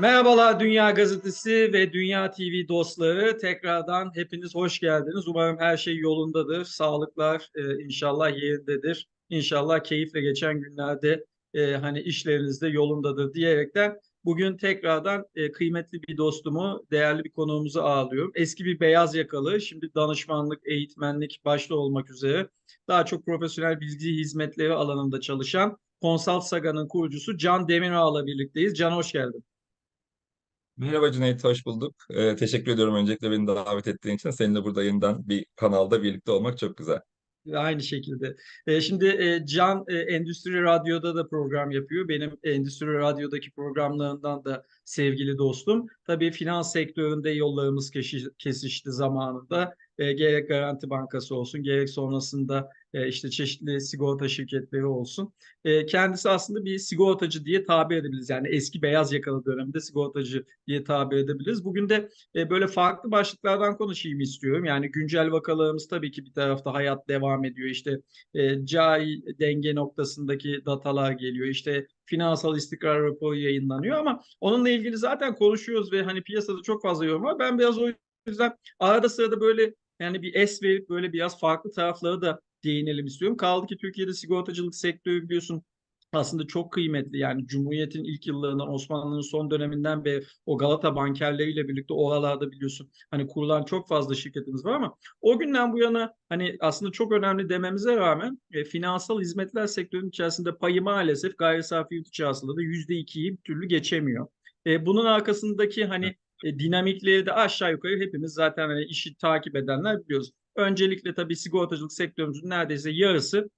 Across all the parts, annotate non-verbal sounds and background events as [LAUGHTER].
Merhabalar Dünya Gazetesi ve Dünya TV dostları. Tekrardan hepiniz hoş geldiniz. Umarım her şey yolundadır. Sağlıklar e, inşallah yerindedir. İnşallah keyifle geçen günlerde e, hani işleriniz de yolundadır diyerekten bugün tekrardan e, kıymetli bir dostumu, değerli bir konuğumuzu ağırlıyorum. Eski bir beyaz yakalı, şimdi danışmanlık, eğitmenlik başta olmak üzere daha çok profesyonel bilgi hizmetleri alanında çalışan Consult Saga'nın kurucusu Can Demirağ'la birlikteyiz. Can hoş geldin. Merhaba Cüneyt, hoş bulduk. Ee, teşekkür ediyorum öncelikle beni davet ettiğin için. Seninle burada yeniden bir kanalda birlikte olmak çok güzel. Aynı şekilde. E, şimdi e, Can e, Endüstri Radyo'da da program yapıyor. Benim Endüstri Radyo'daki programlarından da sevgili dostum. Tabii finans sektöründe yollarımız kesişti zamanında. E, gerek Garanti Bankası olsun, gerek sonrasında e, işte çeşitli sigorta şirketleri olsun. E, kendisi aslında bir sigortacı diye tabir edebiliriz. Yani eski beyaz yakalı döneminde sigortacı diye tabir edebiliriz. Bugün de e, böyle farklı başlıklardan konuşayım istiyorum. Yani güncel vakalarımız tabii ki bir tarafta hayat devam ediyor. İşte e, cari denge noktasındaki datalar geliyor. İşte finansal istikrar raporu yayınlanıyor ama onunla ilgili zaten konuşuyoruz ve hani piyasada çok fazla yorum var. Ben biraz o yüzden arada sırada böyle yani bir es verip böyle biraz farklı tarafları da değinelim istiyorum. Kaldı ki Türkiye'de sigortacılık sektörü biliyorsun aslında çok kıymetli. Yani Cumhuriyet'in ilk yıllarından Osmanlı'nın son döneminden beri o Galata bankerleriyle birlikte oralarda biliyorsun hani kurulan çok fazla şirketimiz var ama o günden bu yana hani aslında çok önemli dememize rağmen e, finansal hizmetler sektörünün içerisinde payı maalesef gayri safi yurt içi hasılada yüzde ikiyi bir türlü geçemiyor. E, bunun arkasındaki hani e, dinamikleri de aşağı yukarı hepimiz zaten hani işi takip edenler biliyoruz. Öncelikle tabii sigortacılık sektörümüzün neredeyse yarısı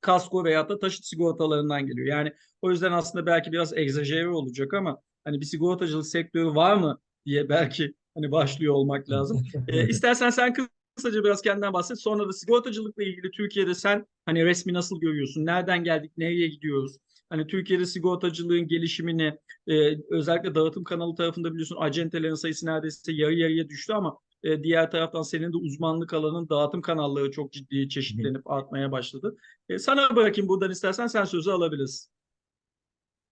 kasko veya da taşıt sigortalarından geliyor. Yani o yüzden aslında belki biraz egzajere olacak ama hani bir sigortacılık sektörü var mı diye belki hani başlıyor olmak lazım. [LAUGHS] e, istersen sen kısaca biraz kendinden bahset. Sonra da sigortacılıkla ilgili Türkiye'de sen hani resmi nasıl görüyorsun? Nereden geldik? Nereye gidiyoruz? Hani Türkiye'de sigortacılığın gelişimini e, özellikle dağıtım kanalı tarafında biliyorsun acentelerin sayısı neredeyse yarı yarıya düştü ama e, diğer taraftan senin de uzmanlık alanın dağıtım kanalları çok ciddi çeşitlenip artmaya başladı. E, sana bırakayım buradan istersen sen sözü alabilirsin.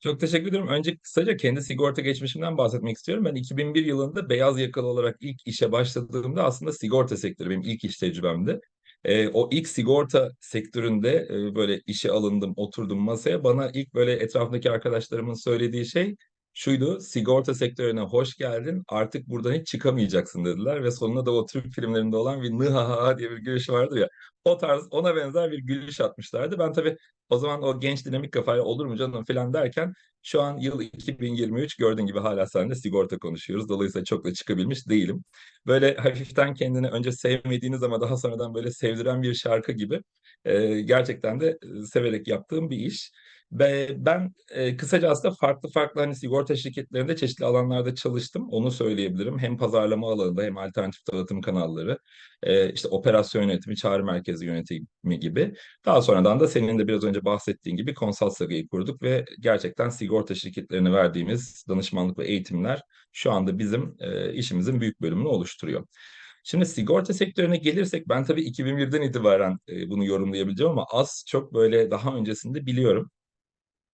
Çok teşekkür ederim. Önce kısaca kendi sigorta geçmişimden bahsetmek istiyorum. Ben 2001 yılında beyaz yakalı olarak ilk işe başladığımda aslında sigorta sektörü benim ilk iş tecrübemdi. E, o ilk sigorta sektöründe e, böyle işe alındım, oturdum masaya. Bana ilk böyle etrafındaki arkadaşlarımın söylediği şey şuydu. Sigorta sektörüne hoş geldin. Artık buradan hiç çıkamayacaksın dediler ve sonunda da o Türk filmlerinde olan bir nıhaha diye bir gülüş vardır ya. O tarz ona benzer bir gülüş atmışlardı. Ben tabii o zaman o genç dinamik kafayla olur mu canım falan derken şu an yıl 2023 gördüğün gibi hala seninle sigorta konuşuyoruz. Dolayısıyla çok da çıkabilmiş değilim. Böyle hafiften kendini önce sevmediğiniz ama daha sonradan böyle sevdiren bir şarkı gibi e, gerçekten de severek yaptığım bir iş. Ben e, kısaca aslında farklı farklı hani sigorta şirketlerinde çeşitli alanlarda çalıştım. Onu söyleyebilirim. Hem pazarlama alanında hem alternatif dağıtım kanalları, e, işte operasyon yönetimi, çağrı merkezi yönetimi gibi. Daha sonradan da senin de biraz önce bahsettiğin gibi Consult Saga'yı kurduk ve gerçekten sigorta şirketlerine verdiğimiz danışmanlık ve eğitimler şu anda bizim e, işimizin büyük bölümünü oluşturuyor. Şimdi sigorta sektörüne gelirsek ben tabii 2001'den itibaren e, bunu yorumlayabileceğim ama az çok böyle daha öncesinde biliyorum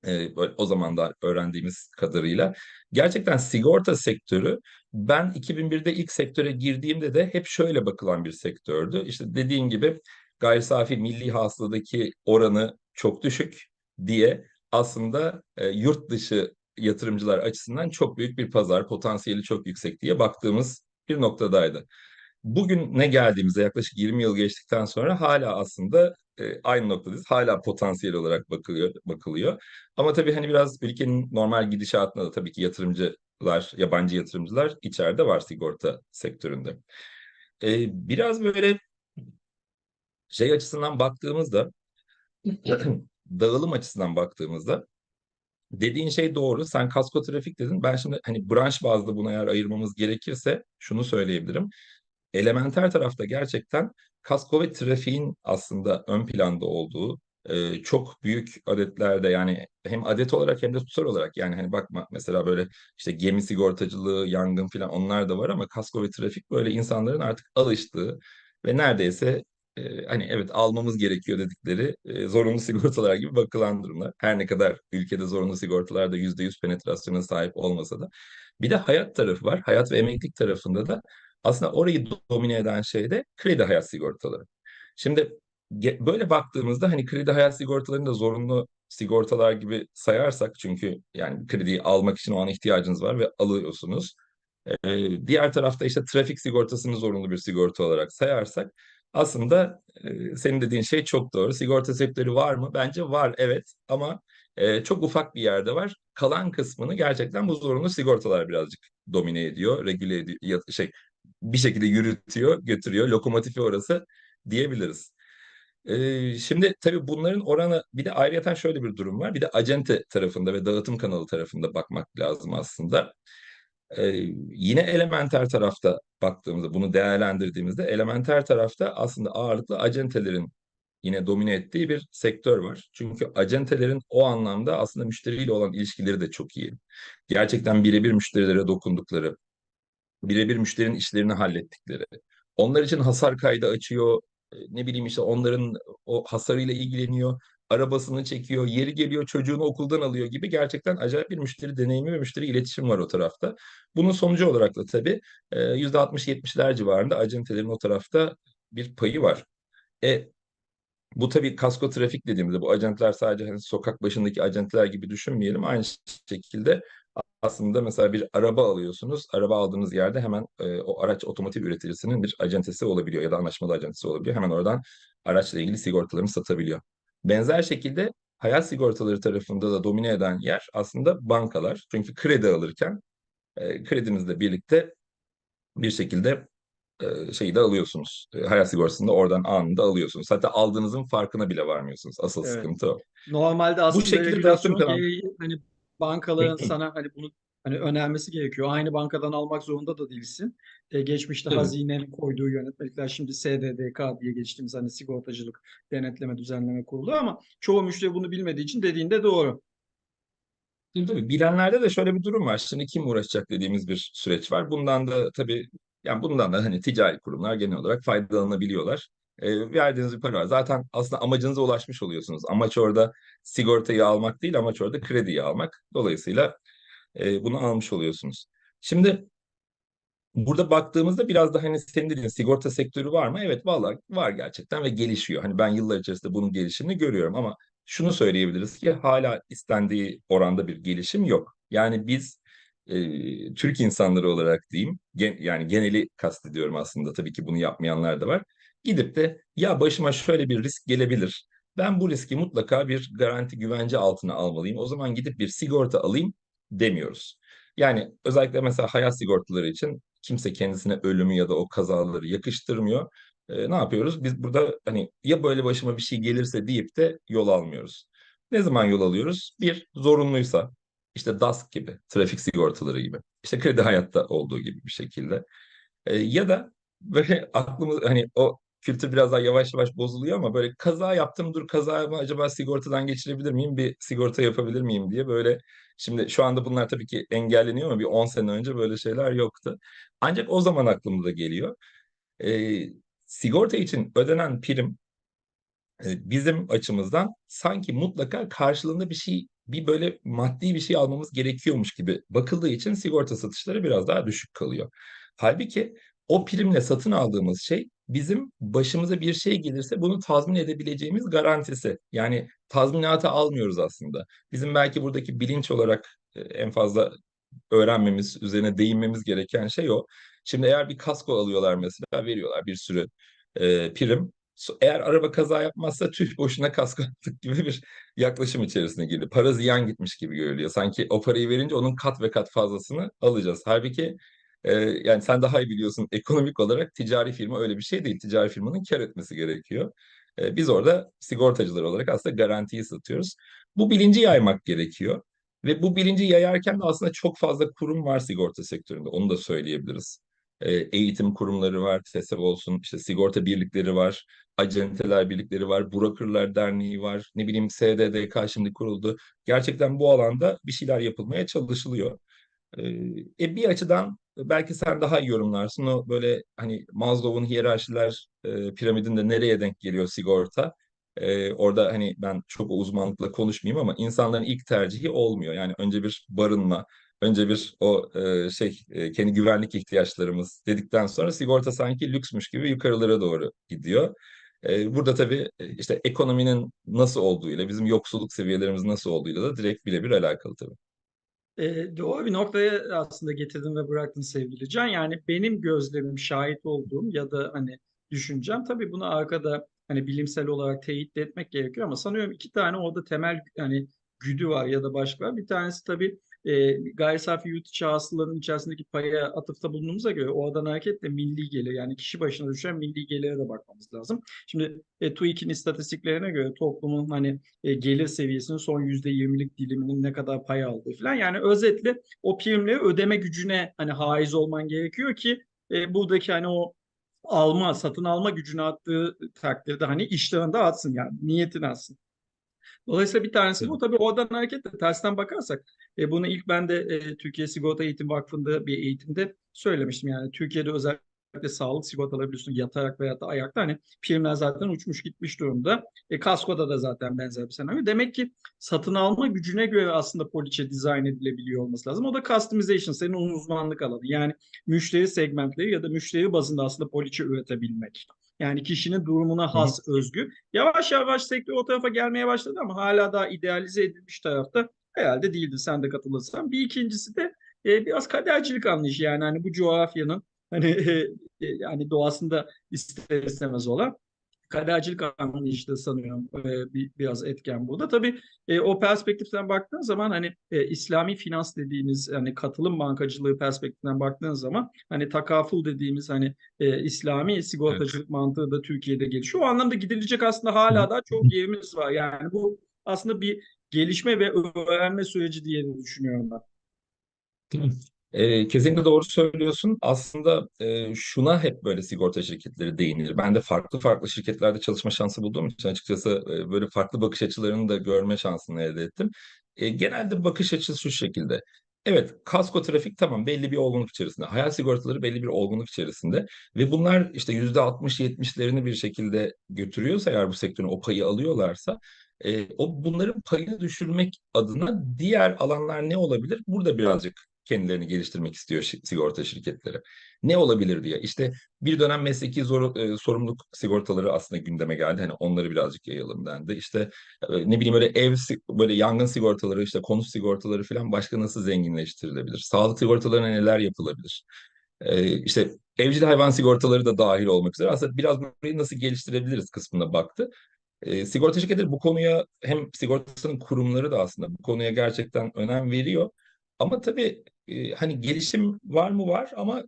e, o zaman da öğrendiğimiz kadarıyla. Gerçekten sigorta sektörü ben 2001'de ilk sektöre girdiğimde de hep şöyle bakılan bir sektördü. İşte dediğin gibi gayri safi milli hasıladaki oranı çok düşük diye aslında e, yurt dışı yatırımcılar açısından çok büyük bir pazar, potansiyeli çok yüksek diye baktığımız bir noktadaydı. Bugün ne geldiğimizde yaklaşık 20 yıl geçtikten sonra hala aslında e, aynı noktadayız. Hala potansiyel olarak bakılıyor, bakılıyor. Ama tabii hani biraz ülkenin normal gidişatında da tabii ki yatırımcılar, yabancı yatırımcılar içeride var sigorta sektöründe. E, biraz böyle şey açısından baktığımızda [CLEARS THROAT] dağılım açısından baktığımızda dediğin şey doğru. Sen kasko trafik dedin. Ben şimdi hani branş bazlı bunu eğer ayırmamız gerekirse şunu söyleyebilirim. Elementer tarafta gerçekten kasko ve trafiğin aslında ön planda olduğu e, çok büyük adetlerde yani hem adet olarak hem de tutar olarak yani hani bakma mesela böyle işte gemi sigortacılığı, yangın falan onlar da var ama kasko ve trafik böyle insanların artık alıştığı ve neredeyse e, hani evet almamız gerekiyor dedikleri e, zorunlu [LAUGHS] sigortalar gibi bakılan durumlar. Her ne kadar ülkede zorunlu sigortalarda yüzde yüz penetrasyona sahip olmasa da. Bir de hayat tarafı var. Hayat ve emeklilik tarafında da aslında orayı domine eden şey de kredi hayat sigortaları. Şimdi böyle baktığımızda hani kredi hayat sigortalarını da zorunlu sigortalar gibi sayarsak çünkü yani krediyi almak için o an ihtiyacınız var ve alıyorsunuz. Ee, diğer tarafta işte trafik sigortasını zorunlu bir sigorta olarak sayarsak aslında e, senin dediğin şey çok doğru. Sigorta sektörü var mı? Bence var evet ama e, çok ufak bir yerde var. Kalan kısmını gerçekten bu zorunlu sigortalar birazcık domine ediyor, regüle ediyor, şey bir şekilde yürütüyor, götürüyor. Lokomotifi orası diyebiliriz. Ee, şimdi tabii bunların oranı bir de ayrıyeten şöyle bir durum var. Bir de acente tarafında ve dağıtım kanalı tarafında bakmak lazım aslında. Ee, yine elementer tarafta baktığımızda bunu değerlendirdiğimizde elementer tarafta aslında ağırlıklı acentelerin yine domine ettiği bir sektör var. Çünkü acentelerin o anlamda aslında müşteriyle olan ilişkileri de çok iyi. Gerçekten birebir müşterilere dokundukları, birebir müşterinin işlerini hallettikleri, onlar için hasar kaydı açıyor, e, ne bileyim işte onların o hasarıyla ilgileniyor, arabasını çekiyor, yeri geliyor çocuğunu okuldan alıyor gibi gerçekten acayip bir müşteri deneyimi ve müşteri iletişim var o tarafta. Bunun sonucu olarak da tabii e, %60-70'ler civarında acentelerin o tarafta bir payı var. E, bu tabii kasko trafik dediğimizde bu acentler sadece hani sokak başındaki acentler gibi düşünmeyelim. Aynı şekilde aslında mesela bir araba alıyorsunuz. Araba aldığınız yerde hemen e, o araç otomotiv üreticisinin bir acentesi olabiliyor ya da anlaşmalı acentesi olabiliyor. Hemen oradan araçla ilgili sigortalarını satabiliyor. Benzer şekilde hayat sigortaları tarafında da domine eden yer aslında bankalar. Çünkü kredi alırken e, kredinizle birlikte bir şekilde e, şeyi de alıyorsunuz. E, hayat sigortasını da oradan anında alıyorsunuz. Hatta aldığınızın farkına bile varmıyorsunuz. Asıl Evet. sıkıntı o. Normalde aslında şekilde regülasyon gereği hani bankaların sana hani bunu hani önermesi gerekiyor. Aynı bankadan almak zorunda da değilsin. E, geçmişte hazinenin koyduğu yönetmelikler şimdi SDDK diye geçtiğimiz hani sigortacılık denetleme düzenleme kurulu ama çoğu müşteri bunu bilmediği için dediğinde doğru. Şimdi tabii bilenlerde de şöyle bir durum var. Şimdi kim uğraşacak dediğimiz bir süreç var. Bundan da tabii yani bundan da hani ticari kurumlar genel olarak faydalanabiliyorlar. E, verdiğiniz bir para var. Zaten aslında amacınıza ulaşmış oluyorsunuz. Amaç orada sigortayı almak değil, amaç orada krediyi almak. Dolayısıyla e, bunu almış oluyorsunuz. Şimdi burada baktığımızda biraz da hani senin dediğin sigorta sektörü var mı? Evet vallahi var gerçekten ve gelişiyor. Hani ben yıllar içerisinde bunun gelişimini görüyorum ama şunu söyleyebiliriz ki hala istendiği oranda bir gelişim yok. Yani biz e, Türk insanları olarak diyeyim, gen- yani geneli kastediyorum aslında tabii ki bunu yapmayanlar da var. Gidip de ya başıma şöyle bir risk gelebilir. Ben bu riski mutlaka bir garanti güvence altına almalıyım. O zaman gidip bir sigorta alayım demiyoruz. Yani özellikle mesela hayat sigortaları için kimse kendisine ölümü ya da o kazaları yakıştırmıyor. E, ne yapıyoruz? Biz burada hani ya böyle başıma bir şey gelirse deyip de yol almıyoruz. Ne zaman yol alıyoruz? Bir, zorunluysa işte DASK gibi, trafik sigortaları gibi, işte kredi hayatta olduğu gibi bir şekilde. E, ya da böyle aklımız hani o kültür biraz daha yavaş yavaş bozuluyor ama böyle kaza yaptım dur kaza mı acaba sigortadan geçirebilir miyim bir sigorta yapabilir miyim diye böyle şimdi şu anda bunlar tabii ki engelleniyor ama bir 10 sene önce böyle şeyler yoktu. Ancak o zaman aklımıza geliyor. E, sigorta için ödenen prim e, bizim açımızdan sanki mutlaka karşılığında bir şey, bir böyle maddi bir şey almamız gerekiyormuş gibi bakıldığı için sigorta satışları biraz daha düşük kalıyor. Halbuki o primle satın aldığımız şey bizim başımıza bir şey gelirse bunu tazmin edebileceğimiz garantisi. Yani tazminatı almıyoruz aslında. Bizim belki buradaki bilinç olarak e, en fazla öğrenmemiz, üzerine değinmemiz gereken şey o. Şimdi eğer bir kasko alıyorlar mesela, veriyorlar bir sürü e, prim. Eğer araba kaza yapmazsa tüh boşuna kasko attık gibi bir yaklaşım içerisine girdi. Para ziyan gitmiş gibi görülüyor. Sanki o parayı verince onun kat ve kat fazlasını alacağız. Halbuki yani sen daha iyi biliyorsun [LAUGHS] ekonomik olarak ticari firma öyle bir şey değil. Ticari firmanın kar etmesi gerekiyor. E, biz orada sigortacılar olarak aslında garantiyi satıyoruz. Bu bilinci yaymak gerekiyor. Ve bu bilinci yayarken de aslında çok fazla kurum var sigorta sektöründe. Onu da söyleyebiliriz. E, eğitim kurumları var, TESEV olsun, işte sigorta birlikleri var, acenteler birlikleri var, brokerlar derneği var, ne bileyim SDDK şimdi kuruldu. Gerçekten bu alanda bir şeyler yapılmaya çalışılıyor. E, bir açıdan belki sen daha iyi yorumlarsın. O böyle hani Maslow'un hiyerarşiler e, piramidinde nereye denk geliyor sigorta? E, orada hani ben çok uzmanlıkla konuşmayayım ama insanların ilk tercihi olmuyor. Yani önce bir barınma, önce bir o e, şey e, kendi güvenlik ihtiyaçlarımız dedikten sonra sigorta sanki lüksmüş gibi yukarılara doğru gidiyor. E, burada tabii e, işte ekonominin nasıl olduğuyla, bizim yoksulluk seviyelerimiz nasıl olduğuyla da direkt birebir alakalı tabii. E, doğru bir noktaya aslında getirdin ve bıraktın sevgili Can. Yani benim gözlemim, şahit olduğum ya da hani düşüncem tabii bunu arkada hani bilimsel olarak teyit etmek gerekiyor ama sanıyorum iki tane orada temel hani güdü var ya da başka. Bir tanesi tabii e, gayri safi yurt içi hasılanın içerisindeki paya atıfta bulunduğumuza göre oradan hareketle milli gelir yani kişi başına düşen milli gelire de bakmamız lazım. Şimdi e, TÜİK'in istatistiklerine göre toplumun hani e, gelir seviyesinin son yüzde yirmilik diliminin ne kadar pay aldığı falan yani özetle o primleri ödeme gücüne hani haiz olman gerekiyor ki e, buradaki hani o alma, satın alma gücünü attığı takdirde hani de atsın yani niyetini atsın. Dolayısıyla bir tanesi bu. Tabii oradan hareketle tersten bakarsak e, bunu ilk ben de e, Türkiye Sigorta Eğitim Vakfı'nda bir eğitimde söylemiştim. Yani Türkiye'de özellikle sağlık sigortaları biliyorsun yatarak veya da ayakta hani primler zaten uçmuş gitmiş durumda. E, kaskoda da zaten benzer bir senaryo. Demek ki satın alma gücüne göre aslında poliçe dizayn edilebiliyor olması lazım. O da customization, senin uzmanlık alanı. Yani müşteri segmentleri ya da müşteri bazında aslında poliçe üretebilmek. Yani kişinin durumuna has, özgü. Yavaş yavaş sektör o tarafa gelmeye başladı ama hala daha idealize edilmiş tarafta herhalde değildi. Sen de katılırsan. Bir ikincisi de e, biraz kadercilik anlayışı yani hani bu coğrafyanın hani e, yani doğasında ister istemez olan kadercilik anlayışı da sanıyorum e, bir, biraz etken burada. Tabii e, o perspektiften baktığın zaman hani e, İslami finans dediğimiz hani katılım bankacılığı perspektiften baktığın zaman hani takaful dediğimiz hani e, İslami sigortacılık evet. mantığı da Türkiye'de gelişiyor. O anlamda gidilecek aslında hala da çok yerimiz var. Yani bu aslında bir gelişme ve öğrenme süreci diye düşünüyorum ben. E, kesinlikle doğru söylüyorsun. Aslında e, şuna hep böyle sigorta şirketleri değinir. Ben de farklı farklı şirketlerde çalışma şansı bulduğum için açıkçası e, böyle farklı bakış açılarını da görme şansını elde ettim. E, genelde bakış açısı şu şekilde. Evet, kasko trafik tamam belli bir olgunluk içerisinde. Hayat sigortaları belli bir olgunluk içerisinde. Ve bunlar işte yüzde 60-70'lerini bir şekilde götürüyorsa eğer bu sektörün o payı alıyorlarsa e, o bunların payını düşürmek adına diğer alanlar ne olabilir? Burada birazcık kendilerini geliştirmek istiyor sigorta şirketleri. Ne olabilir diye. İşte bir dönem mesleki zor, e, sorumluluk sigortaları aslında gündeme geldi. Hani onları birazcık yayalım dendi. İşte e, ne bileyim böyle ev böyle yangın sigortaları, işte konut sigortaları falan başka nasıl zenginleştirilebilir? Sağlık sigortalarına neler yapılabilir? E, işte evcil hayvan sigortaları da dahil olmak üzere aslında biraz burayı nasıl geliştirebiliriz kısmına baktı. E, sigorta şirketleri bu konuya hem sigortasının kurumları da aslında bu konuya gerçekten önem veriyor. Ama tabii e, hani gelişim var mı var ama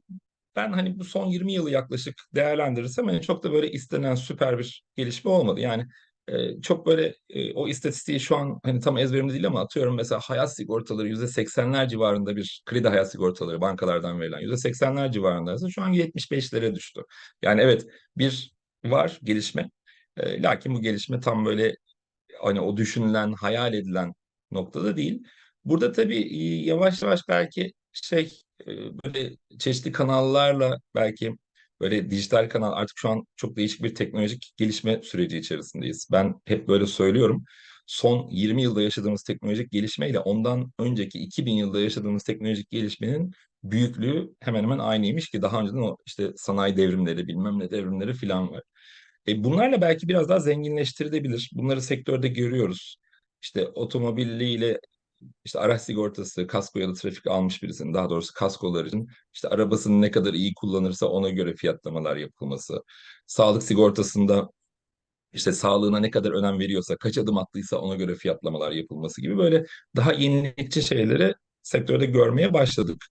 ben hani bu son 20 yılı yaklaşık değerlendirirsem hani çok da böyle istenen süper bir gelişme olmadı. Yani e, çok böyle e, o istatistiği şu an hani tam ezberimde değil ama atıyorum mesela hayat sigortaları %80'ler civarında bir kredi hayat sigortaları bankalardan verilen %80'ler civarındaysa şu an 75'lere düştü. Yani evet bir var gelişme. E, lakin bu gelişme tam böyle hani o düşünülen, hayal edilen noktada değil. Burada tabii yavaş yavaş belki şey böyle çeşitli kanallarla belki böyle dijital kanal artık şu an çok değişik bir teknolojik gelişme süreci içerisindeyiz. Ben hep böyle söylüyorum. Son 20 yılda yaşadığımız teknolojik gelişmeyle ondan önceki 2000 yılda yaşadığımız teknolojik gelişmenin büyüklüğü hemen hemen aynıymış ki daha önceden o işte sanayi devrimleri bilmem ne devrimleri falan var. E bunlarla belki biraz daha zenginleştirilebilir. Bunları sektörde görüyoruz. İşte otomobiliyle işte araç sigortası, kasko ya da trafik almış birisinin, daha doğrusu kaskoların işte arabasını ne kadar iyi kullanırsa ona göre fiyatlamalar yapılması, sağlık sigortasında işte sağlığına ne kadar önem veriyorsa, kaç adım attıysa ona göre fiyatlamalar yapılması gibi böyle daha yenilikçi şeyleri sektörde görmeye başladık.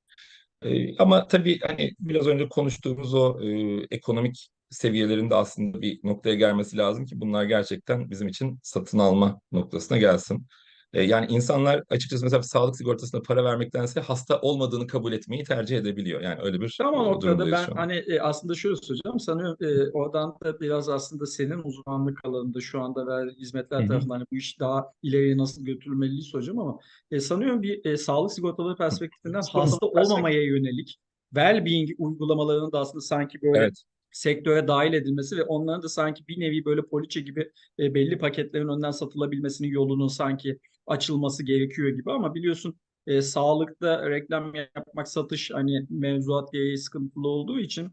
Ee, ama tabii hani biraz önce konuştuğumuz o e, ekonomik seviyelerinde aslında bir noktaya gelmesi lazım ki bunlar gerçekten bizim için satın alma noktasına gelsin. E, yani insanlar açıkçası mesela sağlık sigortasına para vermektense hasta olmadığını kabul etmeyi tercih edebiliyor. Yani öyle bir Tamam e, noktada ben hani e, aslında şöyle söyleyeceğim. Sanıyorum e, oradan da biraz aslında senin uzmanlık alanında şu anda ver hizmetler tarafından hani bu iş daha ileriye nasıl götürülmeliyi soracağım ama e, sanıyorum bir e, sağlık sigortaları perspektifinden hasta olmamaya yönelik well-being uygulamalarının da aslında sanki böyle Evet. sektöre dahil edilmesi ve onların da sanki bir nevi böyle poliçe gibi e, belli paketlerin önden satılabilmesinin yolunun sanki açılması gerekiyor gibi. Ama biliyorsun e, sağlıkta reklam yapmak satış hani mevzuat gereği sıkıntılı olduğu için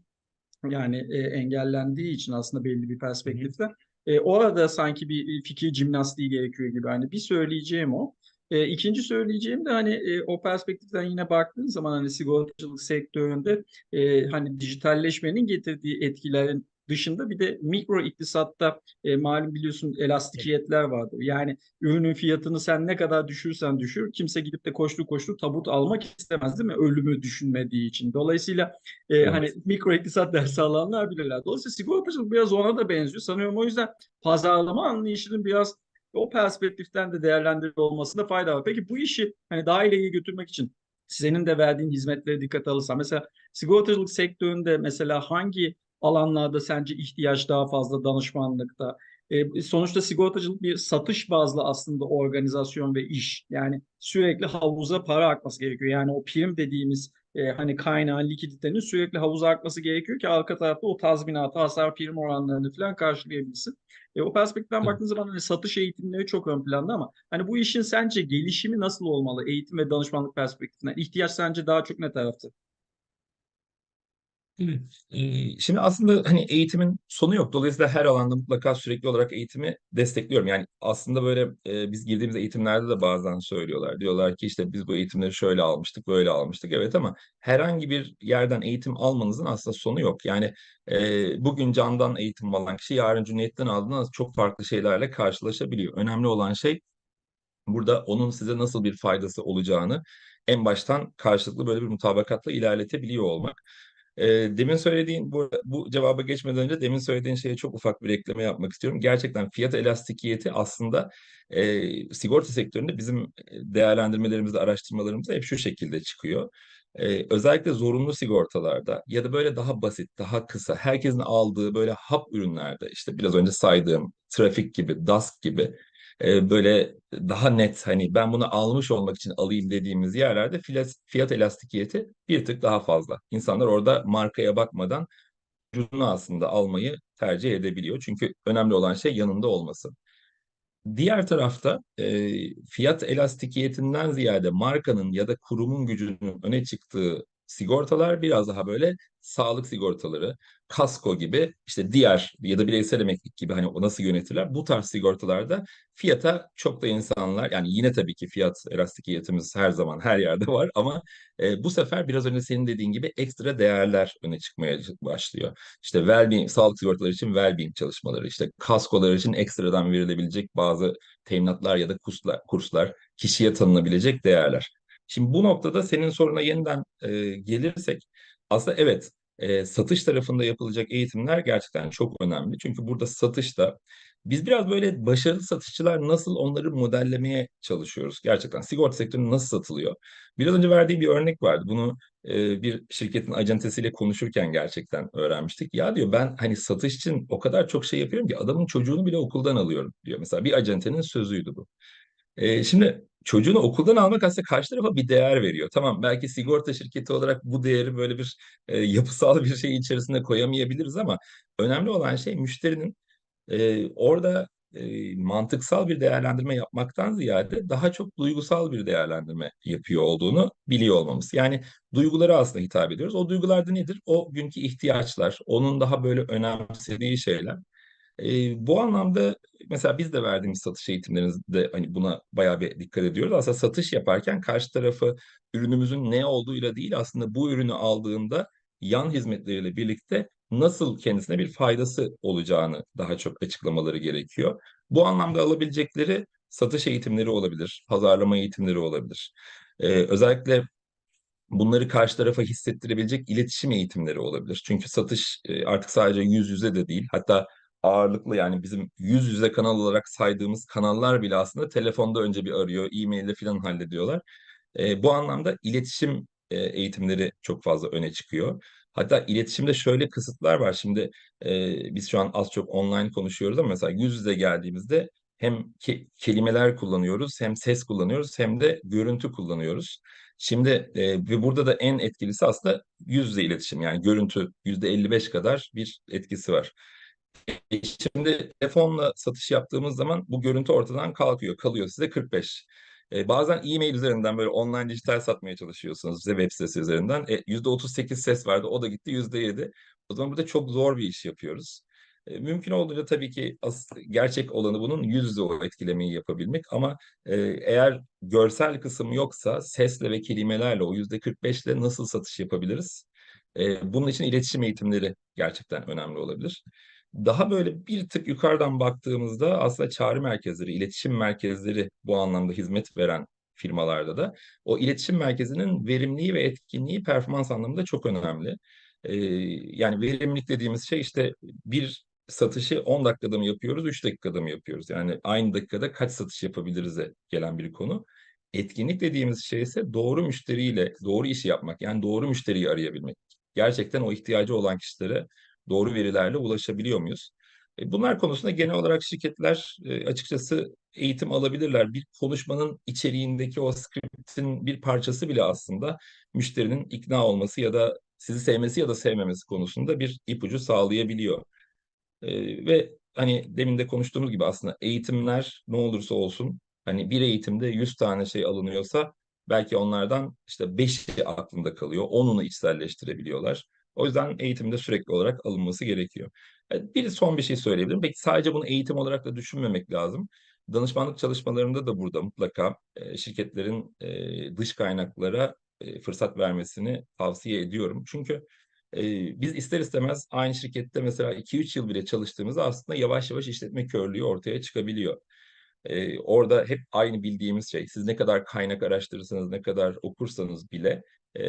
yani e, engellendiği için aslında belli bir perspektifte e, orada sanki bir fikir jimnastiği gerekiyor gibi. Hani bir söyleyeceğim o. E, ikinci söyleyeceğim de hani e, o perspektiften yine baktığın zaman hani sigortacılık sektöründe e, hani dijitalleşmenin getirdiği etkilerin dışında bir de mikro iktisatta e, malum biliyorsun elastikiyetler vardır. Yani ürünün fiyatını sen ne kadar düşürsen düşür kimse gidip de koştu koştu tabut almak istemez değil mi? Ölümü düşünmediği için. Dolayısıyla e, Evet. hani mikro iktisat [LAUGHS] dersi alanlar bilirler. Dolayısıyla sigortacılık biraz ona da benziyor. Sanıyorum o yüzden pazarlama anlayışının biraz o perspektiften de değerlendirme olmasında fayda var. Peki bu işi hani daha ileriye götürmek için senin de verdiğin hizmetleri dikkate alırsan mesela sigortacılık sektöründe mesela hangi alanlarda sence ihtiyaç daha fazla danışmanlıkta? E, sonuçta sigortacılık bir satış bazlı aslında organizasyon ve iş. Yani sürekli havuza para akması gerekiyor. Yani o prim dediğimiz e, hani kaynağın likiditenin sürekli havuza akması gerekiyor ki arka tarafta o tazminatı, hasar prim oranlarını falan karşılayabilsin. E, o perspektiften Evet. baktığın zaman hani satış eğitimleri çok ön planda ama hani bu işin sence gelişimi nasıl olmalı eğitim ve danışmanlık perspektifinden? İhtiyaç sence daha çok ne tarafta? Şimdi aslında hani eğitimin sonu yok. Dolayısıyla her alanda mutlaka sürekli olarak eğitimi destekliyorum. Yani aslında böyle biz girdiğimiz eğitimlerde de bazen söylüyorlar. Diyorlar ki işte biz bu eğitimleri şöyle almıştık, böyle almıştık. Evet ama herhangi bir yerden eğitim almanızın aslında sonu yok. Yani bugün Can'dan eğitim alan kişi yarın Cüneyt'ten aldığında çok farklı şeylerle karşılaşabiliyor. Önemli olan şey burada onun size nasıl bir faydası olacağını en baştan karşılıklı böyle bir mutabakatla ilerletebiliyor olmak. E, demin söylediğin bu, bu cevaba geçmeden önce demin söylediğin şeye çok ufak bir ekleme yapmak istiyorum. Gerçekten fiyat elastikiyeti aslında e, sigorta sektöründe bizim değerlendirmelerimizde, araştırmalarımızda hep şu şekilde çıkıyor. E, özellikle zorunlu sigortalarda ya da böyle daha basit, daha kısa, herkesin aldığı böyle hap ürünlerde işte biraz önce saydığım trafik gibi, DASK gibi e, böyle daha net hani ben bunu almış olmak için alayım dediğimiz yerlerde fiyat, elastikiyeti bir tık daha fazla. İnsanlar orada markaya bakmadan ucuzunu aslında almayı tercih edebiliyor. Çünkü önemli olan şey yanında olması. Diğer tarafta e, fiyat elastikiyetinden ziyade markanın ya da kurumun gücünün öne çıktığı sigortalar biraz daha böyle sağlık sigortaları, kasko gibi işte diğer ya da bireysel emeklilik gibi hani o nasıl yönetirler bu tarz sigortalarda fiyata çok da insanlar yani yine tabii ki fiyat elastikiyetimiz her zaman her yerde var ama e, bu sefer biraz önce senin dediğin gibi ekstra değerler öne çıkmaya başlıyor. İşte well-being, sağlık sigortaları için well-being çalışmaları, işte kaskolar için ekstradan verilebilecek bazı teminatlar ya da kurslar, kurslar kişiye tanınabilecek değerler. Şimdi bu noktada senin soruna yeniden e, gelirsek aslında evet e, satış tarafında yapılacak eğitimler gerçekten çok önemli. Çünkü burada satışta biz biraz böyle başarılı satışçılar nasıl onları modellemeye çalışıyoruz. Gerçekten sigorta sektörü nasıl satılıyor? Biraz önce verdiğim bir örnek vardı. Bunu e, bir şirketin acentesiyle konuşurken gerçekten öğrenmiştik. Ya diyor ben hani satış için o kadar çok şey yapıyorum ki adamın çocuğunu bile okuldan alıyorum diyor. Mesela bir acentenin sözüydü bu. E, şimdi çocuğunu okuldan almak aslında karşı tarafa bir değer veriyor. Tamam belki sigorta şirketi olarak bu değeri böyle bir e, yapısal bir şey içerisinde koyamayabiliriz ama önemli olan şey müşterinin e, orada e, mantıksal bir değerlendirme yapmaktan ziyade daha çok duygusal bir değerlendirme yapıyor olduğunu biliyor olmamız. Yani duygulara aslında hitap ediyoruz. O duygular da nedir? O günkü ihtiyaçlar, onun daha böyle önemsediği şeyler. E, bu anlamda mesela biz de verdiğimiz satış eğitimlerimizde hani buna bayağı bir dikkat ediyoruz. Aslında satış yaparken karşı tarafı ürünümüzün ne olduğuyla değil aslında bu ürünü aldığında yan hizmetleriyle birlikte nasıl kendisine bir faydası olacağını daha çok açıklamaları gerekiyor. Bu anlamda alabilecekleri satış eğitimleri olabilir, pazarlama eğitimleri olabilir. Ee, özellikle bunları karşı tarafa hissettirebilecek iletişim eğitimleri olabilir. Çünkü satış artık sadece yüz yüze de değil, hatta ağırlıklı yani bizim yüz yüze kanal olarak saydığımız kanallar bile aslında telefonda önce bir arıyor, e-mailde falan hallediyorlar. E, bu anlamda iletişim e, eğitimleri çok fazla öne çıkıyor. Hatta iletişimde şöyle kısıtlar var. Şimdi e, biz şu an az çok online konuşuyoruz ama mesela yüz yüze geldiğimizde hem ke- kelimeler kullanıyoruz, hem ses kullanıyoruz, hem de görüntü kullanıyoruz. Şimdi e, ve burada da en etkilisi aslında yüz yüze iletişim yani görüntü yüzde 55 kadar bir etkisi var. Şimdi telefonla satış yaptığımız zaman bu görüntü ortadan kalkıyor, kalıyor size 45. E, bazen e-mail üzerinden böyle online dijital satmaya çalışıyorsunuz size web sitesi üzerinden. E, %38 ses vardı, o da gitti %7. O zaman burada çok zor bir iş yapıyoruz. E, mümkün olduğunca tabii ki as- gerçek olanı bunun yüz yüze o etkilemeyi yapabilmek ama e, eğer görsel kısım yoksa sesle ve kelimelerle o yüzde 45 ile nasıl satış yapabiliriz? E, bunun için iletişim eğitimleri gerçekten önemli olabilir. Daha böyle bir tık yukarıdan baktığımızda aslında çağrı merkezleri, iletişim merkezleri bu anlamda hizmet veren firmalarda da o iletişim merkezinin verimliliği ve etkinliği performans anlamında çok önemli. Ee, yani verimlilik dediğimiz şey işte bir satışı 10 dakikada mı yapıyoruz, 3 dakikada mı yapıyoruz? Yani aynı dakikada kaç satış yapabiliriz'e gelen bir konu. Etkinlik dediğimiz şey ise doğru müşteriyle doğru işi yapmak, yani doğru müşteriyi arayabilmek. Gerçekten o ihtiyacı olan kişilere doğru verilerle ulaşabiliyor muyuz? E, Bunlar konusunda genel olarak şirketler e, açıkçası eğitim alabilirler. Bir konuşmanın içeriğindeki o skriptin bir parçası bile aslında müşterinin ikna olması ya da sizi sevmesi ya da sevmemesi konusunda bir ipucu sağlayabiliyor. E, ve hani demin de konuştuğumuz gibi aslında eğitimler ne olursa olsun hani bir eğitimde 100 tane şey alınıyorsa belki onlardan işte 5'i aklında kalıyor. 10'unu içselleştirebiliyorlar. O yüzden eğitimde sürekli olarak alınması gerekiyor. E, Bir son bir şey söyleyebilirim. Peki sadece bunu eğitim olarak da düşünmemek lazım. Danışmanlık çalışmalarında da burada mutlaka e, şirketlerin e, dış kaynaklara fırsat vermesini tavsiye ediyorum. Çünkü biz ister istemez aynı şirkette mesela 2-3 yıl bile çalıştığımızda aslında yavaş yavaş işletme körlüğü ortaya çıkabiliyor. Orada hep aynı bildiğimiz şey. Siz ne kadar kaynak araştırırsanız, ne kadar okursanız bile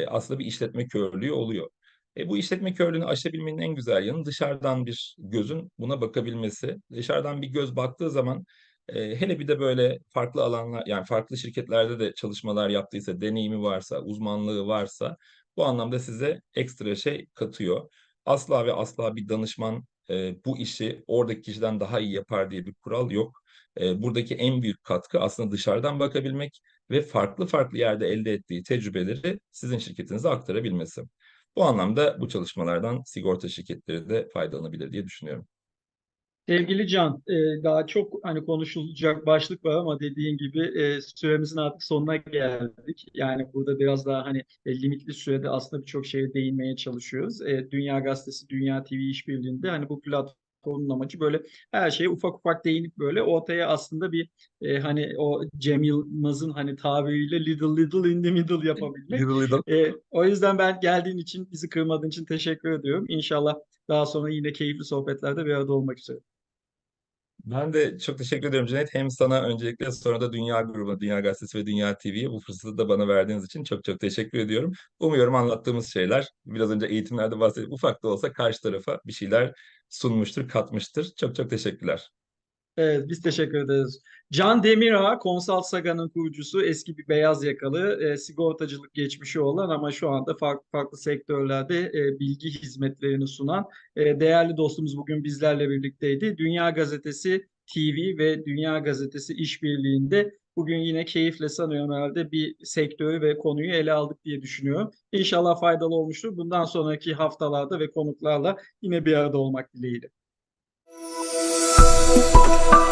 aslında bir işletme körlüğü oluyor. E, bu işletme körlüğünü aşabilmenin en güzel yanı dışarıdan bir gözün buna bakabilmesi. Dışarıdan bir göz baktığı zaman e, hele bir de böyle farklı alanlar yani farklı şirketlerde de çalışmalar yaptıysa, deneyimi varsa, uzmanlığı varsa bu anlamda size ekstra şey katıyor. Asla ve asla bir danışman e, bu işi oradaki kişiden daha iyi yapar diye bir kural yok. E, buradaki en büyük katkı aslında dışarıdan bakabilmek ve farklı farklı yerde elde ettiği tecrübeleri sizin şirketinize aktarabilmesi. Bu anlamda bu çalışmalardan sigorta şirketleri de faydalanabilir diye düşünüyorum. Sevgili Can, e, daha çok hani konuşulacak başlık var ama dediğin gibi e, süremizin artık sonuna geldik. Yani burada biraz daha hani e, limitli sürede aslında birçok şeye değinmeye çalışıyoruz. Dünya Gazetesi, Dünya TV işbirliğinde hani bu platformun amacı böyle her şeye ufak ufak değinip böyle ortaya aslında bir e, hani o Cem Yılmaz'ın hani tabiriyle little little in the middle yapabilmek. Little little. E, o yüzden ben geldiğin için, bizi kırmadığın için teşekkür ediyorum. İnşallah daha sonra yine keyifli sohbetlerde bir arada olmak üzere. Ben de çok teşekkür ediyorum Cüneyt. Hem sana öncelikle sonra da Dünya Grubu, Dünya Gazetesi ve Dünya TV'ye bu fırsatı da bana verdiğiniz için çok çok teşekkür ediyorum. Umuyorum anlattığımız şeyler biraz önce eğitimlerde bahsettik ufak da olsa karşı tarafa bir şeyler sunmuştur, katmıştır. Çok çok teşekkürler. Evet, biz teşekkür ederiz. Can Demirağ, Consult Saga'nın kurucusu, eski bir beyaz yakalı, e, sigortacılık geçmişi olan ama şu anda farklı farklı sektörlerde e, bilgi hizmetlerini sunan e, değerli dostumuz bugün bizlerle birlikteydi. Dünya Gazetesi TV ve Dünya Gazetesi işbirliğinde bugün yine keyifle sanıyorum herhalde bir sektörü ve konuyu ele aldık diye düşünüyorum. İnşallah faydalı olmuştur. Bundan sonraki haftalarda ve konuklarla yine bir arada olmak dileğiyle. thank you.